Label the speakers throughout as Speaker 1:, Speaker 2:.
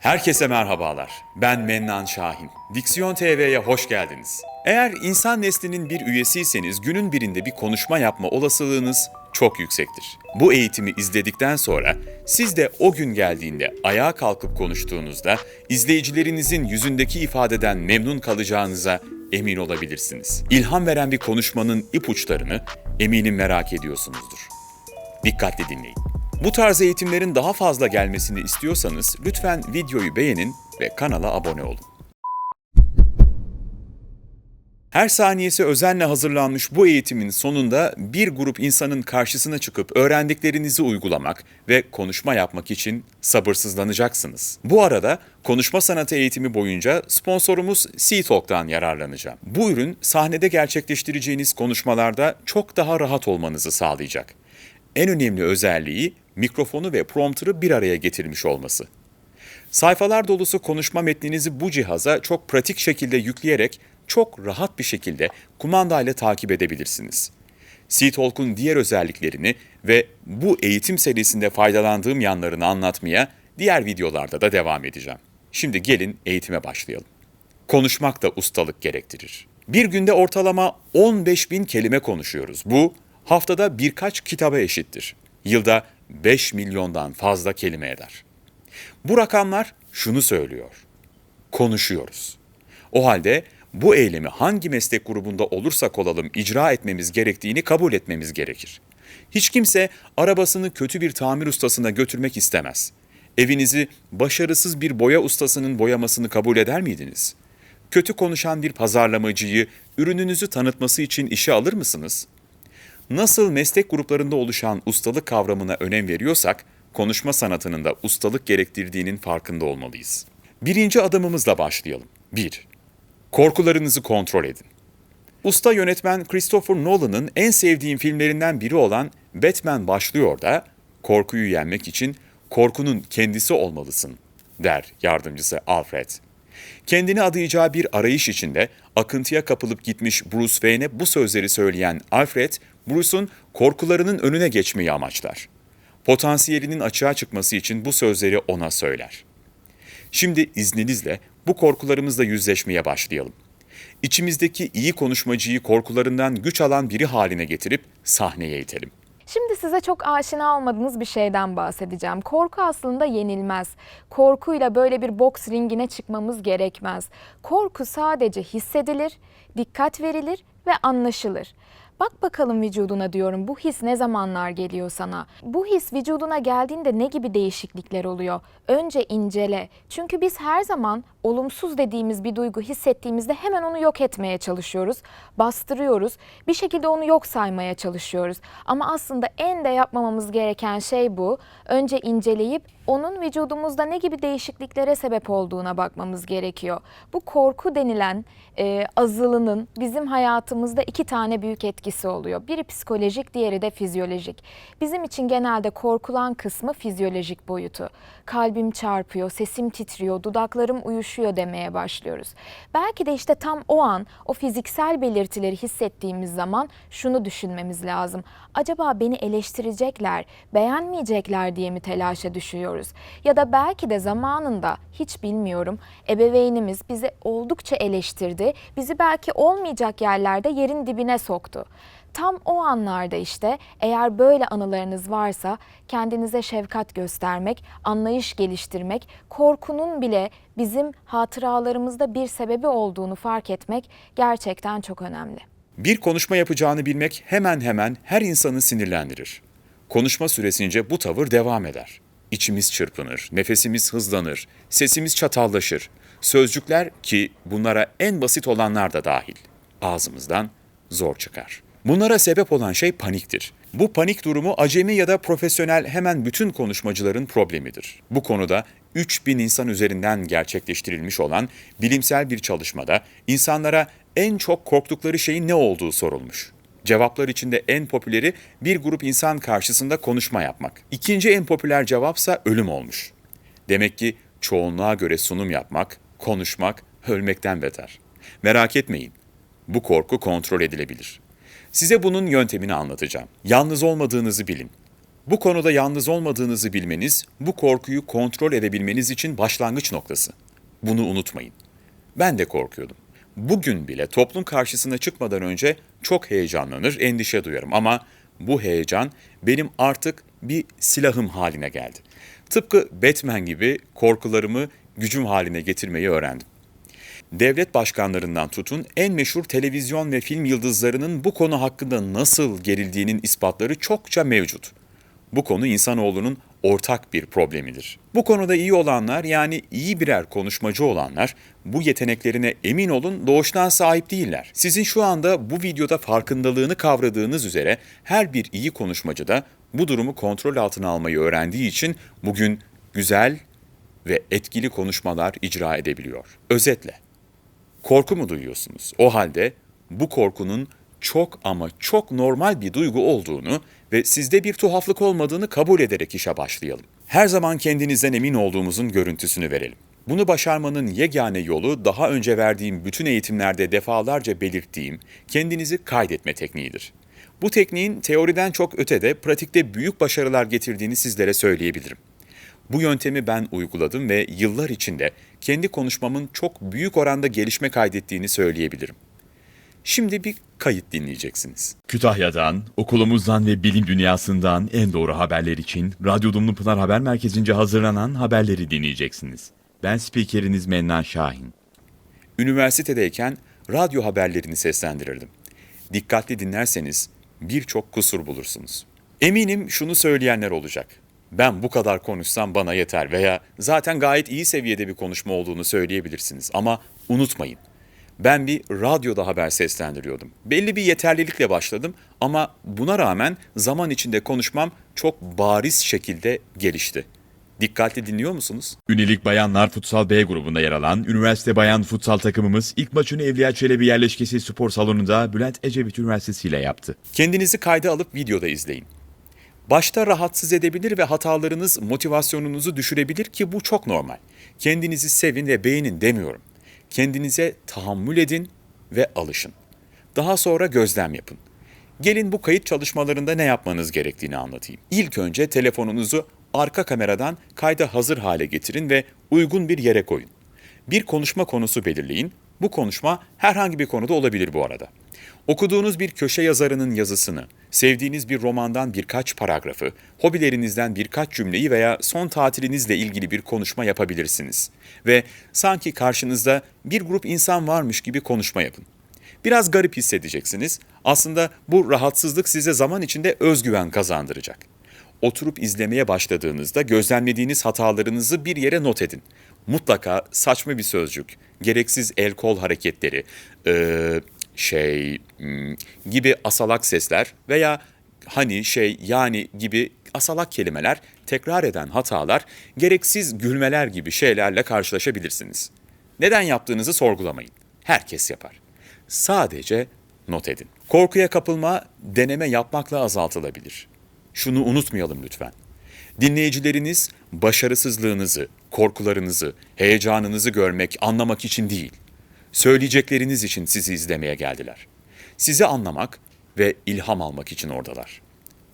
Speaker 1: Herkese merhabalar. Ben Mennan Şahin. Diksiyon TV'ye hoş geldiniz. Eğer insan neslinin bir üyesiyseniz günün birinde bir konuşma yapma olasılığınız çok yüksektir. Bu eğitimi izledikten sonra siz de o gün geldiğinde ayağa kalkıp konuştuğunuzda izleyicilerinizin yüzündeki ifadeden memnun kalacağınıza emin olabilirsiniz. İlham veren bir konuşmanın ipuçlarını eminim merak ediyorsunuzdur. Dikkatli dinleyin. Bu tarz eğitimlerin daha fazla gelmesini istiyorsanız lütfen videoyu beğenin ve kanala abone olun. Her saniyesi özenle hazırlanmış bu eğitimin sonunda bir grup insanın karşısına çıkıp öğrendiklerinizi uygulamak ve konuşma yapmak için sabırsızlanacaksınız. Bu arada konuşma sanatı eğitimi boyunca sponsorumuz C-Talk'tan yararlanacağım. Bu ürün sahnede gerçekleştireceğiniz konuşmalarda çok daha rahat olmanızı sağlayacak. En önemli özelliği mikrofonu ve prompter'ı bir araya getirmiş olması. Sayfalar dolusu konuşma metninizi bu cihaza çok pratik şekilde yükleyerek çok rahat bir şekilde kumandayla takip edebilirsiniz. C-Talk'un diğer özelliklerini ve bu eğitim serisinde faydalandığım yanlarını anlatmaya diğer videolarda da devam edeceğim. Şimdi gelin eğitime başlayalım. Konuşmak da ustalık gerektirir. Bir günde ortalama 15 bin kelime konuşuyoruz. Bu haftada birkaç kitaba eşittir. Yılda 5 milyondan fazla kelime eder. Bu rakamlar şunu söylüyor. Konuşuyoruz. O halde bu eylemi hangi meslek grubunda olursak olalım icra etmemiz gerektiğini kabul etmemiz gerekir. Hiç kimse arabasını kötü bir tamir ustasına götürmek istemez. Evinizi başarısız bir boya ustasının boyamasını kabul eder miydiniz? Kötü konuşan bir pazarlamacıyı ürününüzü tanıtması için işe alır mısınız? Nasıl meslek gruplarında oluşan ustalık kavramına önem veriyorsak, konuşma sanatının da ustalık gerektirdiğinin farkında olmalıyız. Birinci adımımızla başlayalım. 1. Korkularınızı kontrol edin. Usta yönetmen Christopher Nolan'ın en sevdiğim filmlerinden biri olan Batman başlıyor da korkuyu yenmek için korkunun kendisi olmalısın der yardımcısı Alfred. Kendini adayacağı bir arayış içinde akıntıya kapılıp gitmiş Bruce Wayne'e bu sözleri söyleyen Alfred, Bruce'un korkularının önüne geçmeyi amaçlar. Potansiyelinin açığa çıkması için bu sözleri ona söyler. Şimdi izninizle bu korkularımızla yüzleşmeye başlayalım. İçimizdeki iyi konuşmacıyı korkularından güç alan biri haline getirip sahneye itelim.
Speaker 2: Şimdi size çok aşina olmadığınız bir şeyden bahsedeceğim. Korku aslında yenilmez. Korkuyla böyle bir boks ringine çıkmamız gerekmez. Korku sadece hissedilir, dikkat verilir ve anlaşılır. Bak bakalım vücuduna diyorum bu his ne zamanlar geliyor sana? Bu his vücuduna geldiğinde ne gibi değişiklikler oluyor? Önce incele. Çünkü biz her zaman olumsuz dediğimiz bir duygu hissettiğimizde hemen onu yok etmeye çalışıyoruz. Bastırıyoruz. Bir şekilde onu yok saymaya çalışıyoruz. Ama aslında en de yapmamamız gereken şey bu. Önce inceleyip onun vücudumuzda ne gibi değişikliklere sebep olduğuna bakmamız gerekiyor. Bu korku denilen e, azılının bizim hayatımızda iki tane büyük etkisi oluyor. Biri psikolojik, diğeri de fizyolojik. Bizim için genelde korkulan kısmı fizyolojik boyutu. Kalbim çarpıyor, sesim titriyor, dudaklarım uyuşuyor demeye başlıyoruz. Belki de işte tam o an o fiziksel belirtileri hissettiğimiz zaman şunu düşünmemiz lazım. Acaba beni eleştirecekler, beğenmeyecekler diye mi telaşa düşüyoruz? Ya da belki de zamanında hiç bilmiyorum ebeveynimiz bizi oldukça eleştirdi. Bizi belki olmayacak yerlerde yerin dibine soktu. Tam o anlarda işte eğer böyle anılarınız varsa kendinize şefkat göstermek, anlayış geliştirmek, korkunun bile bizim hatıralarımızda bir sebebi olduğunu fark etmek gerçekten çok önemli.
Speaker 1: Bir konuşma yapacağını bilmek hemen hemen her insanı sinirlendirir. Konuşma süresince bu tavır devam eder. İçimiz çırpınır, nefesimiz hızlanır, sesimiz çatallaşır. Sözcükler ki bunlara en basit olanlar da dahil ağzımızdan zor çıkar. Bunlara sebep olan şey paniktir. Bu panik durumu acemi ya da profesyonel hemen bütün konuşmacıların problemidir. Bu konuda 3000 insan üzerinden gerçekleştirilmiş olan bilimsel bir çalışmada insanlara en çok korktukları şeyin ne olduğu sorulmuş. Cevaplar içinde en popüleri bir grup insan karşısında konuşma yapmak. İkinci en popüler cevapsa ölüm olmuş. Demek ki çoğunluğa göre sunum yapmak, konuşmak ölmekten beter. Merak etmeyin. Bu korku kontrol edilebilir. Size bunun yöntemini anlatacağım. Yalnız olmadığınızı bilin. Bu konuda yalnız olmadığınızı bilmeniz, bu korkuyu kontrol edebilmeniz için başlangıç noktası. Bunu unutmayın. Ben de korkuyordum. Bugün bile toplum karşısına çıkmadan önce çok heyecanlanır, endişe duyarım ama bu heyecan benim artık bir silahım haline geldi. Tıpkı Batman gibi korkularımı gücüm haline getirmeyi öğrendim. Devlet başkanlarından tutun en meşhur televizyon ve film yıldızlarının bu konu hakkında nasıl gerildiğinin ispatları çokça mevcut. Bu konu insanoğlunun ortak bir problemidir. Bu konuda iyi olanlar yani iyi birer konuşmacı olanlar bu yeteneklerine emin olun doğuştan sahip değiller. Sizin şu anda bu videoda farkındalığını kavradığınız üzere her bir iyi konuşmacı da bu durumu kontrol altına almayı öğrendiği için bugün güzel ve etkili konuşmalar icra edebiliyor. Özetle Korku mu duyuyorsunuz? O halde bu korkunun çok ama çok normal bir duygu olduğunu ve sizde bir tuhaflık olmadığını kabul ederek işe başlayalım. Her zaman kendinizden emin olduğumuzun görüntüsünü verelim. Bunu başarmanın yegane yolu daha önce verdiğim bütün eğitimlerde defalarca belirttiğim kendinizi kaydetme tekniğidir. Bu tekniğin teoriden çok ötede pratikte büyük başarılar getirdiğini sizlere söyleyebilirim. Bu yöntemi ben uyguladım ve yıllar içinde kendi konuşmamın çok büyük oranda gelişme kaydettiğini söyleyebilirim. Şimdi bir kayıt dinleyeceksiniz.
Speaker 3: Kütahya'dan, okulumuzdan ve bilim dünyasından en doğru haberler için Radyo Dumlupınar Haber Merkezi'nce hazırlanan haberleri dinleyeceksiniz. Ben spikeriniz Mennan Şahin.
Speaker 1: Üniversitedeyken radyo haberlerini seslendirirdim. Dikkatli dinlerseniz birçok kusur bulursunuz. Eminim şunu söyleyenler olacak. Ben bu kadar konuşsam bana yeter veya zaten gayet iyi seviyede bir konuşma olduğunu söyleyebilirsiniz. Ama unutmayın, ben bir radyoda haber seslendiriyordum. Belli bir yeterlilikle başladım ama buna rağmen zaman içinde konuşmam çok bariz şekilde gelişti. Dikkatli dinliyor musunuz?
Speaker 3: Ünilik Bayanlar Futsal B grubunda yer alan Üniversite Bayan Futsal takımımız ilk maçını Evliya Çelebi yerleşkesi spor salonunda Bülent Ecevit Üniversitesi ile yaptı.
Speaker 1: Kendinizi kayda alıp videoda izleyin. Başta rahatsız edebilir ve hatalarınız motivasyonunuzu düşürebilir ki bu çok normal. Kendinizi sevin ve beğenin demiyorum. Kendinize tahammül edin ve alışın. Daha sonra gözlem yapın. Gelin bu kayıt çalışmalarında ne yapmanız gerektiğini anlatayım. İlk önce telefonunuzu arka kameradan kayda hazır hale getirin ve uygun bir yere koyun. Bir konuşma konusu belirleyin. Bu konuşma herhangi bir konuda olabilir bu arada. Okuduğunuz bir köşe yazarının yazısını, sevdiğiniz bir romandan birkaç paragrafı, hobilerinizden birkaç cümleyi veya son tatilinizle ilgili bir konuşma yapabilirsiniz. Ve sanki karşınızda bir grup insan varmış gibi konuşma yapın. Biraz garip hissedeceksiniz. Aslında bu rahatsızlık size zaman içinde özgüven kazandıracak. Oturup izlemeye başladığınızda gözlemlediğiniz hatalarınızı bir yere not edin. Mutlaka saçma bir sözcük, gereksiz el kol hareketleri, eee, şey hmm, gibi asalak sesler veya hani şey yani gibi asalak kelimeler, tekrar eden hatalar, gereksiz gülmeler gibi şeylerle karşılaşabilirsiniz. Neden yaptığınızı sorgulamayın. Herkes yapar. Sadece not edin. Korkuya kapılma deneme yapmakla azaltılabilir. Şunu unutmayalım lütfen. Dinleyicileriniz başarısızlığınızı, korkularınızı, heyecanınızı görmek, anlamak için değil, söyleyecekleriniz için sizi izlemeye geldiler. Sizi anlamak ve ilham almak için oradalar.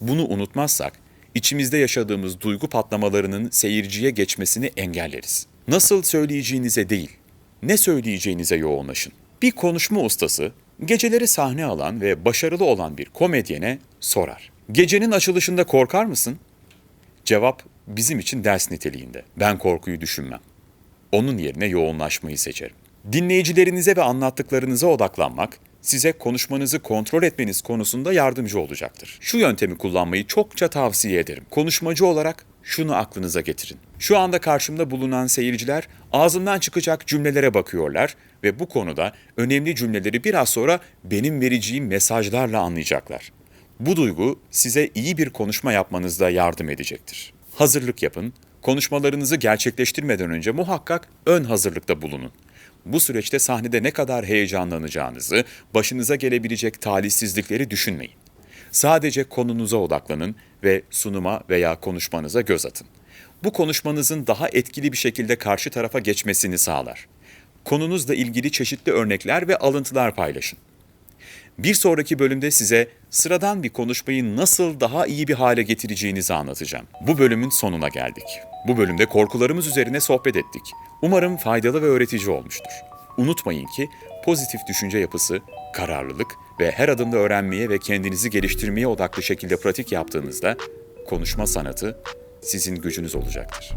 Speaker 1: Bunu unutmazsak içimizde yaşadığımız duygu patlamalarının seyirciye geçmesini engelleriz. Nasıl söyleyeceğinize değil, ne söyleyeceğinize yoğunlaşın. Bir konuşma ustası geceleri sahne alan ve başarılı olan bir komedyene sorar. Gecenin açılışında korkar mısın? Cevap bizim için ders niteliğinde. Ben korkuyu düşünmem. Onun yerine yoğunlaşmayı seçerim. Dinleyicilerinize ve anlattıklarınıza odaklanmak size konuşmanızı kontrol etmeniz konusunda yardımcı olacaktır. Şu yöntemi kullanmayı çokça tavsiye ederim. Konuşmacı olarak şunu aklınıza getirin. Şu anda karşımda bulunan seyirciler ağzımdan çıkacak cümlelere bakıyorlar ve bu konuda önemli cümleleri biraz sonra benim vereceğim mesajlarla anlayacaklar. Bu duygu size iyi bir konuşma yapmanızda yardım edecektir. Hazırlık yapın. Konuşmalarınızı gerçekleştirmeden önce muhakkak ön hazırlıkta bulunun. Bu süreçte sahnede ne kadar heyecanlanacağınızı, başınıza gelebilecek talihsizlikleri düşünmeyin. Sadece konunuza odaklanın ve sunuma veya konuşmanıza göz atın. Bu konuşmanızın daha etkili bir şekilde karşı tarafa geçmesini sağlar. Konunuzla ilgili çeşitli örnekler ve alıntılar paylaşın. Bir sonraki bölümde size sıradan bir konuşmayı nasıl daha iyi bir hale getireceğinizi anlatacağım. Bu bölümün sonuna geldik. Bu bölümde korkularımız üzerine sohbet ettik. Umarım faydalı ve öğretici olmuştur. Unutmayın ki pozitif düşünce yapısı, kararlılık ve her adımda öğrenmeye ve kendinizi geliştirmeye odaklı şekilde pratik yaptığınızda konuşma sanatı sizin gücünüz olacaktır.